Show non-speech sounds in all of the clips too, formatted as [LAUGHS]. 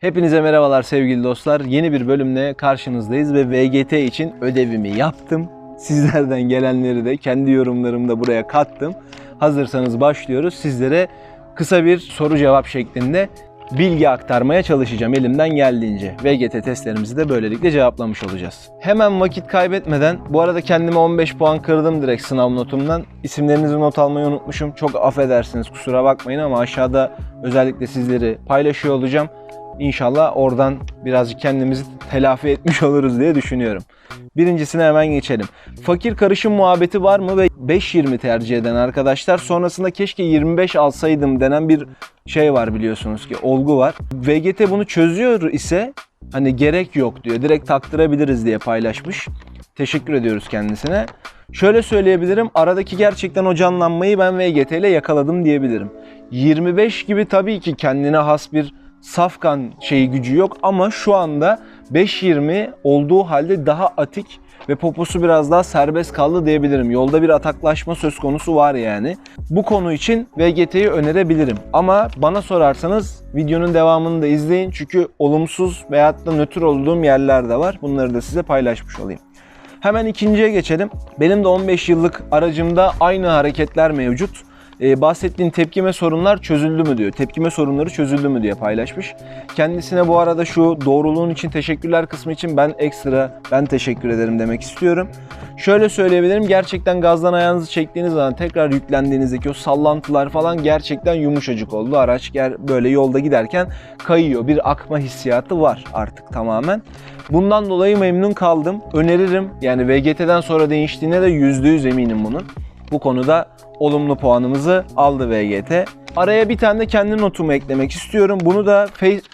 Hepinize merhabalar sevgili dostlar. Yeni bir bölümle karşınızdayız ve VGT için ödevimi yaptım. Sizlerden gelenleri de kendi yorumlarımda buraya kattım. Hazırsanız başlıyoruz. Sizlere kısa bir soru cevap şeklinde bilgi aktarmaya çalışacağım elimden geldiğince. VGT testlerimizi de böylelikle cevaplamış olacağız. Hemen vakit kaybetmeden, bu arada kendime 15 puan kırdım direkt sınav notumdan. İsimlerinizi not almayı unutmuşum. Çok affedersiniz kusura bakmayın ama aşağıda özellikle sizleri paylaşıyor olacağım. İnşallah oradan birazcık kendimizi telafi etmiş [LAUGHS] oluruz diye düşünüyorum. Birincisine hemen geçelim. Fakir karışım muhabbeti var mı ve 5.20 tercih eden arkadaşlar sonrasında keşke 25 alsaydım denen bir şey var biliyorsunuz ki olgu var. VGT bunu çözüyor ise hani gerek yok diyor. Direkt taktırabiliriz diye paylaşmış. Teşekkür ediyoruz kendisine. Şöyle söyleyebilirim. Aradaki gerçekten o canlanmayı ben VGT ile yakaladım diyebilirim. 25 gibi tabii ki kendine has bir safkan şeyi gücü yok ama şu anda 5.20 olduğu halde daha atik ve poposu biraz daha serbest kaldı diyebilirim. Yolda bir ataklaşma söz konusu var yani. Bu konu için VGT'yi önerebilirim. Ama bana sorarsanız videonun devamını da izleyin. Çünkü olumsuz veyahut da nötr olduğum yerler de var. Bunları da size paylaşmış olayım. Hemen ikinciye geçelim. Benim de 15 yıllık aracımda aynı hareketler mevcut. Ee, bahsettiğin tepkime sorunlar çözüldü mü diyor. Tepkime sorunları çözüldü mü diye paylaşmış. Kendisine bu arada şu doğruluğun için teşekkürler kısmı için ben ekstra ben teşekkür ederim demek istiyorum. Şöyle söyleyebilirim gerçekten gazdan ayağınızı çektiğiniz zaman tekrar yüklendiğinizdeki o sallantılar falan gerçekten yumuşacık oldu. Araç böyle yolda giderken kayıyor. Bir akma hissiyatı var artık tamamen. Bundan dolayı memnun kaldım. Öneririm. Yani VGT'den sonra değiştiğine de %100 eminim bunun. Bu konuda olumlu puanımızı aldı VGT. Araya bir tane de kendi notumu eklemek istiyorum. Bunu da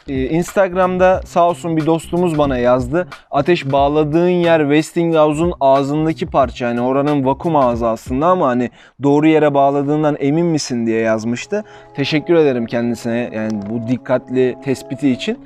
e, Instagram'da sağ olsun bir dostumuz bana yazdı. Ateş bağladığın yer Westinghouse'un ağzındaki parça. Yani oranın vakum ağzı aslında ama hani doğru yere bağladığından emin misin diye yazmıştı. Teşekkür ederim kendisine yani bu dikkatli tespiti için.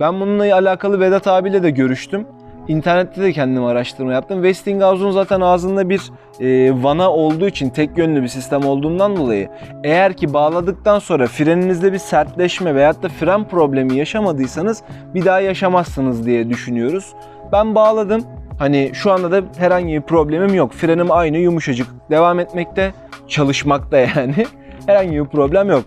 Ben bununla alakalı Vedat abiyle de görüştüm. İnternette de kendim araştırma yaptım. Westinghouse'un zaten ağzında bir e, vana olduğu için tek yönlü bir sistem olduğundan dolayı eğer ki bağladıktan sonra freninizde bir sertleşme veyahut da fren problemi yaşamadıysanız bir daha yaşamazsınız diye düşünüyoruz. Ben bağladım. Hani şu anda da herhangi bir problemim yok. Frenim aynı yumuşacık devam etmekte, çalışmakta yani. [LAUGHS] Herhangi bir problem yok.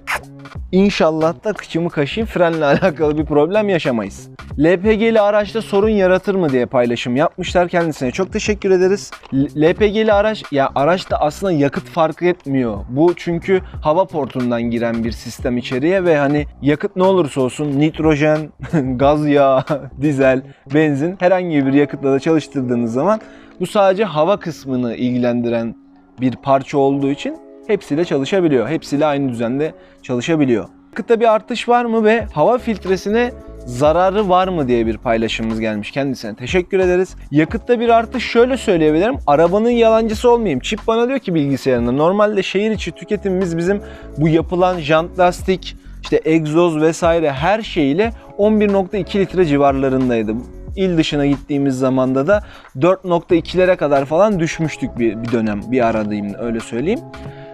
İnşallah da kıçımı kaşıyım frenle [LAUGHS] alakalı bir problem yaşamayız. LPG'li araçta sorun yaratır mı diye paylaşım yapmışlar kendisine. Çok teşekkür ederiz. LPG'li araç ya araçta aslında yakıt farkı etmiyor. Bu çünkü hava portundan giren bir sistem içeriye ve hani yakıt ne olursa olsun nitrojen, [LAUGHS] gaz yağı, [LAUGHS] dizel, benzin herhangi bir yakıtla da çalıştırdığınız zaman bu sadece hava kısmını ilgilendiren bir parça olduğu için hepsiyle çalışabiliyor. Hepsiyle aynı düzende çalışabiliyor. Yakıtta bir artış var mı ve hava filtresine zararı var mı diye bir paylaşımımız gelmiş kendisine. Teşekkür ederiz. Yakıtta bir artış şöyle söyleyebilirim. Arabanın yalancısı olmayayım. Çip bana diyor ki bilgisayarında normalde şehir içi tüketimimiz bizim bu yapılan jant lastik, işte egzoz vesaire her şeyle 11.2 litre civarlarındaydı. İl dışına gittiğimiz zamanda da 4.2'lere kadar falan düşmüştük bir, bir dönem, bir ara diyeyim öyle söyleyeyim.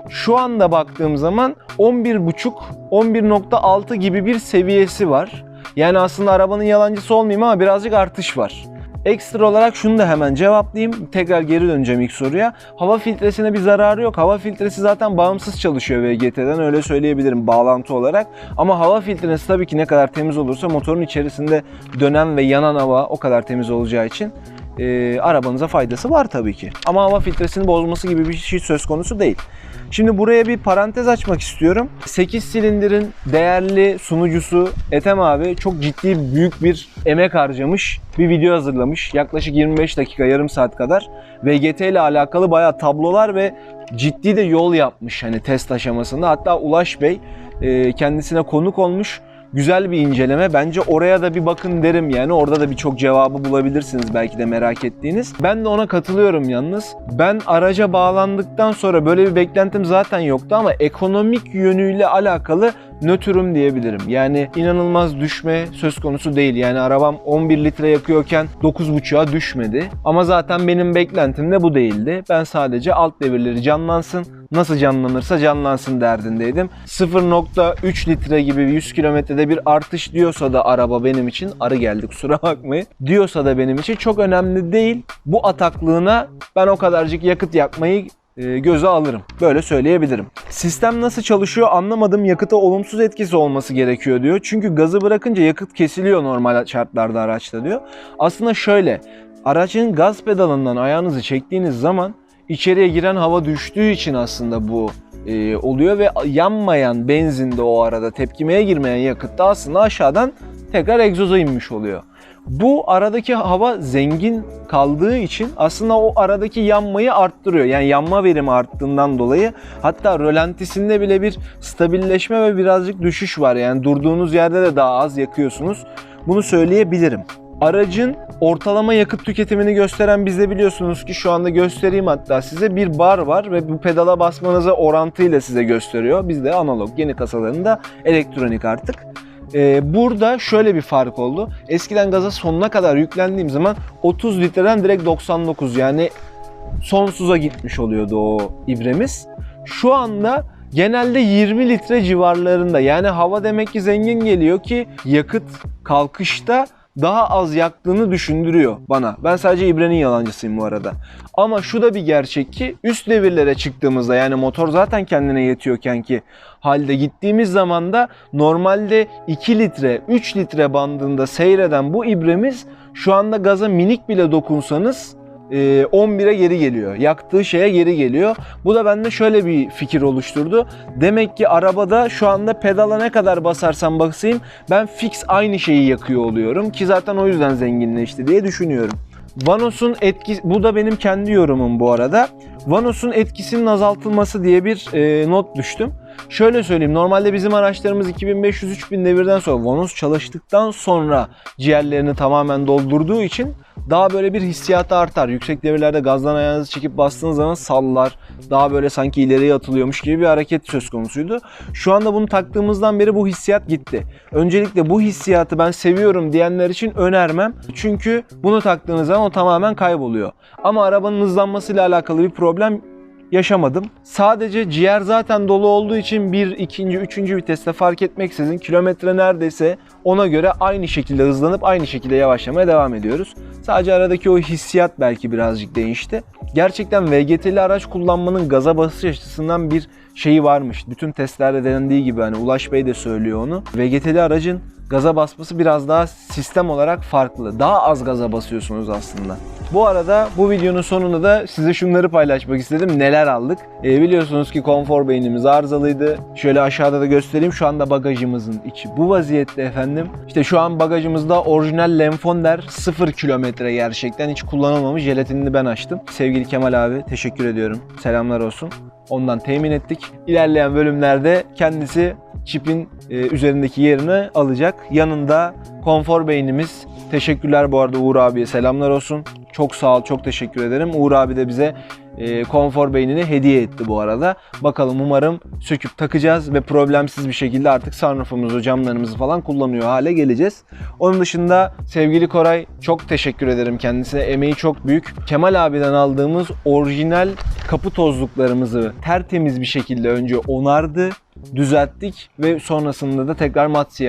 Şu anda baktığım zaman 11.5, 11.6 gibi bir seviyesi var. Yani aslında arabanın yalancısı olmayayım ama birazcık artış var. Ekstra olarak şunu da hemen cevaplayayım. Tekrar geri döneceğim ilk soruya. Hava filtresine bir zararı yok. Hava filtresi zaten bağımsız çalışıyor VGT'den öyle söyleyebilirim bağlantı olarak. Ama hava filtresi tabii ki ne kadar temiz olursa motorun içerisinde dönen ve yanan hava o kadar temiz olacağı için e, arabanıza faydası var tabii ki. Ama hava filtresini bozması gibi bir şey söz konusu değil. Şimdi buraya bir parantez açmak istiyorum. 8 silindirin değerli sunucusu Ethem abi çok ciddi büyük bir emek harcamış. Bir video hazırlamış. Yaklaşık 25 dakika, yarım saat kadar. VGT ile alakalı bayağı tablolar ve ciddi de yol yapmış hani test aşamasında. Hatta Ulaş Bey e, kendisine konuk olmuş. Güzel bir inceleme. Bence oraya da bir bakın derim yani. Orada da birçok cevabı bulabilirsiniz belki de merak ettiğiniz. Ben de ona katılıyorum yalnız. Ben araca bağlandıktan sonra böyle bir beklentim zaten yoktu ama ekonomik yönüyle alakalı nötrüm diyebilirim. Yani inanılmaz düşme söz konusu değil. Yani arabam 11 litre yakıyorken 9.5'a düşmedi. Ama zaten benim beklentim de bu değildi. Ben sadece alt devirleri canlansın, nasıl canlanırsa canlansın derdindeydim. 0.3 litre gibi 100 kilometrede bir artış diyorsa da araba benim için arı geldi kusura bakmayın. Diyorsa da benim için çok önemli değil. Bu ataklığına ben o kadarcık yakıt yakmayı göze alırım. Böyle söyleyebilirim. Sistem nasıl çalışıyor anlamadım. Yakıta olumsuz etkisi olması gerekiyor diyor. Çünkü gazı bırakınca yakıt kesiliyor normal şartlarda araçta diyor. Aslında şöyle. Aracın gaz pedalından ayağınızı çektiğiniz zaman içeriye giren hava düştüğü için aslında bu e, oluyor ve yanmayan benzin de o arada tepkimeye girmeyen yakıt da aslında aşağıdan tekrar egzoza inmiş oluyor. Bu aradaki hava zengin kaldığı için aslında o aradaki yanmayı arttırıyor. Yani yanma verimi arttığından dolayı hatta rölantisinde bile bir stabilleşme ve birazcık düşüş var. Yani durduğunuz yerde de daha az yakıyorsunuz. Bunu söyleyebilirim. Aracın ortalama yakıt tüketimini gösteren bizde biliyorsunuz ki şu anda göstereyim hatta size bir bar var ve bu pedala basmanıza orantıyla size gösteriyor. Bizde analog yeni kasalarında elektronik artık. Ee, burada şöyle bir fark oldu. Eskiden gaza sonuna kadar yüklendiğim zaman 30 litreden direkt 99 yani sonsuza gitmiş oluyordu o ibremiz. Şu anda genelde 20 litre civarlarında yani hava demek ki zengin geliyor ki yakıt kalkışta daha az yaktığını düşündürüyor bana. Ben sadece ibrenin yalancısıyım bu arada. Ama şu da bir gerçek ki üst devirlere çıktığımızda yani motor zaten kendine yetiyorken ki halde gittiğimiz zaman da normalde 2 litre 3 litre bandında seyreden bu ibremiz şu anda gaza minik bile dokunsanız 11'e geri geliyor. Yaktığı şeye geri geliyor. Bu da bende şöyle bir fikir oluşturdu. Demek ki arabada şu anda pedala ne kadar basarsam basayım ben fix aynı şeyi yakıyor oluyorum ki zaten o yüzden zenginleşti diye düşünüyorum. Vanos'un etki bu da benim kendi yorumum bu arada. Vanos'un etkisinin azaltılması diye bir e, not düştüm. Şöyle söyleyeyim normalde bizim araçlarımız 2500-3000 devirden sonra Vanos çalıştıktan sonra ciğerlerini tamamen doldurduğu için daha böyle bir hissiyatı artar. Yüksek devirlerde gazdan ayağınızı çekip bastığınız zaman sallar. Daha böyle sanki ileriye atılıyormuş gibi bir hareket söz konusuydu. Şu anda bunu taktığımızdan beri bu hissiyat gitti. Öncelikle bu hissiyatı ben seviyorum diyenler için önermem. Çünkü bunu taktığınız zaman o tamamen kayboluyor. Ama arabanın hızlanmasıyla alakalı bir problem yaşamadım. Sadece ciğer zaten dolu olduğu için bir, ikinci, üçüncü viteste fark etmeksizin kilometre neredeyse ona göre aynı şekilde hızlanıp aynı şekilde yavaşlamaya devam ediyoruz. Sadece aradaki o hissiyat belki birazcık değişti. Gerçekten VGT'li araç kullanmanın gaza basış açısından bir şeyi varmış. Bütün testlerde denendiği gibi hani Ulaş Bey de söylüyor onu. VGT'li aracın gaza basması biraz daha sistem olarak farklı. Daha az gaza basıyorsunuz aslında. Bu arada bu videonun sonunda da size şunları paylaşmak istedim. Neler aldık? E, biliyorsunuz ki konfor beynimiz arızalıydı. Şöyle aşağıda da göstereyim. Şu anda bagajımızın içi bu vaziyette efendim. İşte şu an bagajımızda orijinal Lenfonder 0 kilometre gerçekten hiç kullanılmamış jelatinini ben açtım. Sevgili Kemal abi teşekkür ediyorum. Selamlar olsun. Ondan temin ettik. İlerleyen bölümlerde kendisi çipin e, üzerindeki yerini alacak. Yanında konfor beynimiz. Teşekkürler bu arada Uğur abiye selamlar olsun. Çok sağ ol, çok teşekkür ederim. Uğur abi de bize e, konfor beynini hediye etti bu arada. Bakalım umarım söküp takacağız ve problemsiz bir şekilde artık sunroofumuzu, camlarımızı falan kullanıyor hale geleceğiz. Onun dışında sevgili Koray çok teşekkür ederim kendisine. Emeği çok büyük. Kemal abiden aldığımız orijinal kapı tozluklarımızı tertemiz bir şekilde önce onardı düzelttik ve sonrasında da tekrar mat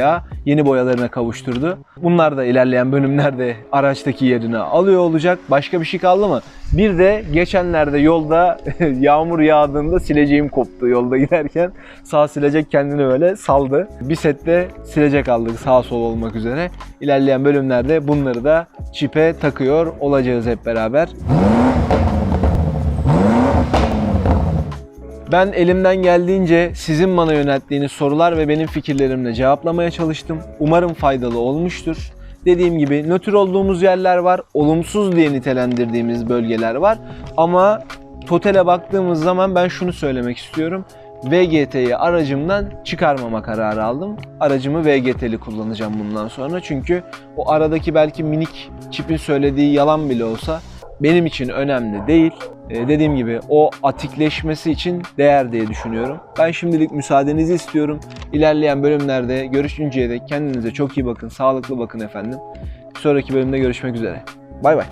yeni boyalarına kavuşturdu. Bunlar da ilerleyen bölümlerde araçtaki yerini alıyor olacak. Başka bir şey kaldı mı? Bir de geçenlerde yolda [LAUGHS] yağmur yağdığında sileceğim koptu yolda giderken. Sağ silecek kendini böyle saldı. Bir sette silecek aldık sağ sol olmak üzere. İlerleyen bölümlerde bunları da çipe takıyor olacağız hep beraber. Ben elimden geldiğince sizin bana yönelttiğiniz sorular ve benim fikirlerimle cevaplamaya çalıştım. Umarım faydalı olmuştur. Dediğim gibi nötr olduğumuz yerler var, olumsuz diye nitelendirdiğimiz bölgeler var. Ama totale baktığımız zaman ben şunu söylemek istiyorum. VGT'yi aracımdan çıkarmama kararı aldım. Aracımı VGT'li kullanacağım bundan sonra. Çünkü o aradaki belki minik çipin söylediği yalan bile olsa benim için önemli değil. E, dediğim gibi o atikleşmesi için değer diye düşünüyorum. Ben şimdilik müsaadenizi istiyorum. İlerleyen bölümlerde görüşünceye dek kendinize çok iyi bakın, sağlıklı bakın efendim. Bir sonraki bölümde görüşmek üzere. Bay bay.